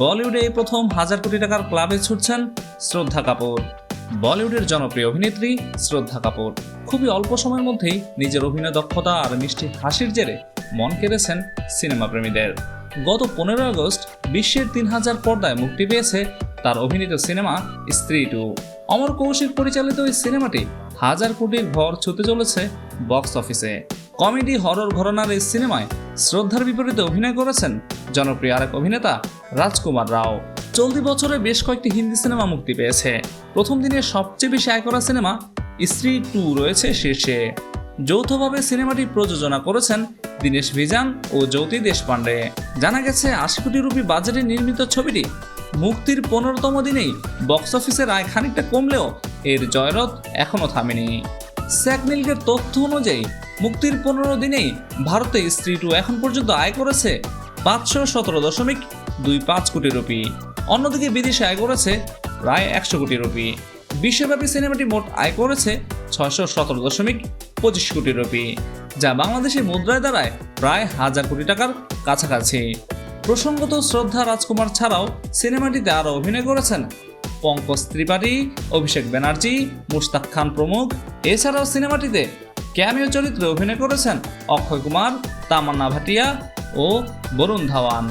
বলিউডে এই প্রথম হাজার কোটি টাকার ক্লাবে ছুটছেন শ্রদ্ধা কাপুর। বলিউডের জনপ্রিয় অভিনেত্রী শ্রদ্ধা কাপুর। খুবই অল্প সময়ের মধ্যেই নিজের অভিনয় দক্ষতা আর মিষ্টি হাসির জেরে মন কেড়েছেন সিনেমা প্রেমীদের। গত পনেরো আগস্ট বিশ্বের তিন হাজার পর্দায় মুক্তি পেয়েছে তার অভিনীত সিনেমা স্ত্রী টু। অমর কৌশিক পরিচালিত এই সিনেমাটি হাজার কোটির ঘর ছুতে চলেছে বক্স অফিসে। কমেডি, হরর ঘরানার এই সিনেমায় শ্রদ্ধার বিপরীতে অভিনয় করেছেন জনপ্রিয় আরেক অভিনেতা রাজকুমার রাও। চলতি বছরে বেশ কয়েকটি হিন্দি সিনেমা মুক্তি পেয়েছে। প্রথম দিনে সবচেয়ে বেশি আয় করা সিনেমা স্ত্রী টু রয়েছে শীর্ষে। যৌথভাবে সিনেমাটি প্রযোজনা করেছেন দীনেশ ভিজান ও জ্যোতি দেশপান্ডে। জানা গেছে, আশি কোটি রুপি বাজেটে নির্মিত ছবিটি মুক্তির পনেরোতম দিনেই বক্স অফিসের আয় খানিকটা কমলেও এর জয়রথ এখনও থামেনি। স্যাকমিল্কের তথ্য অনুযায়ী মুক্তির পনেরো দিনেই ভারতে স্ত্রী টু এখন পর্যন্ত আয় করেছে পাঁচশো সতেরো দশমিক দুই পাঁচ কোটি রুপি। অন্যদিকে বিদেশে আয় করেছে প্রায় একশো কোটি রুপি। বিশ্বব্যাপী সিনেমাটি মোট আয় করেছে ছয়শো সতেরো দশমিক পঁচিশ কোটি রুপি, যা বাংলাদেশের মুদ্রায় দাঁড়ায় প্রায় হাজার কোটি টাকার কাছাকাছি। প্রসঙ্গত শ্রদ্ধা রাজকুমার ছাড়াও সিনেমাটিতে আরও অভিনয় করেছেন পঙ্কজ ত্রিপাঠী, অভিষেক ব্যানার্জি, মুশতাক খান প্রমুখ। এছাড়াও সিনেমাটিতে ক্যামিও চরিত্রে অভিনয় করেছেন অক্ষয় কুমার, তামান্না ভাটিয়া ও বরুণ ধাওয়ান।